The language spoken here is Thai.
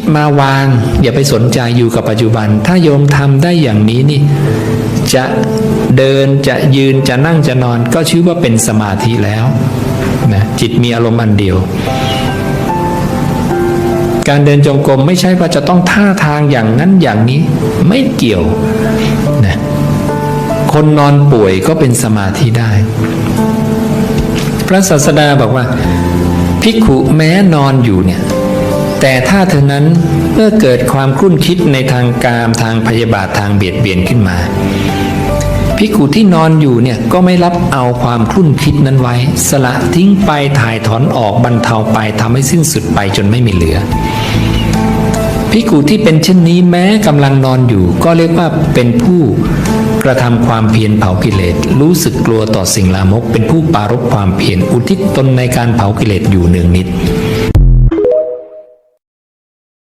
คิดมาวาง อย่าไปสนใจอยู่กับปัจจุบัน ถ้าโยมทำได้อย่างนี้นี่ จะเดินจะยืนจะนั่งจะนอน ก็ชื่อว่าเป็นสมาธิแล้วนะจิตมีอารมณ์อันเดียว การเดินจงกรมไม่ใช่ว่าจะต้องท่าทางอย่างนั้นอย่างนี้ ไม่เกี่ยวนะคนนอนป่วยก็เป็นสมาธิได้ พระศาสดาบอกว่าภิกขุแม้นอนอยู่เนี่ย แต่ถ้าเธอนั้นเมื่อเกิดความครุ่นคิดในทางกามทางพยาบาททางเบียดเบียนขึ้นมาภิกขุที่นอนอยู่เนี่ยก็ไม่รับเอาความครุ่นคิดนั้นไว้ สละทิ้งไปถ่ายถอนออกบรรเทาไปทำให้สิ้นสุดไปจนไม่มีเหลือภิกขุที่เป็นเช่นนี้แม้กำลังนอนอยู่ ก็เรียกว่าเป็นผู้กระทำความเพียรเผากิเลสรู้สึกกลัวต่อสิ่งลามก เป็นผู้ปรารบความเพียรอุทิศตนในการเผากิเลสอยู่เนืองนิด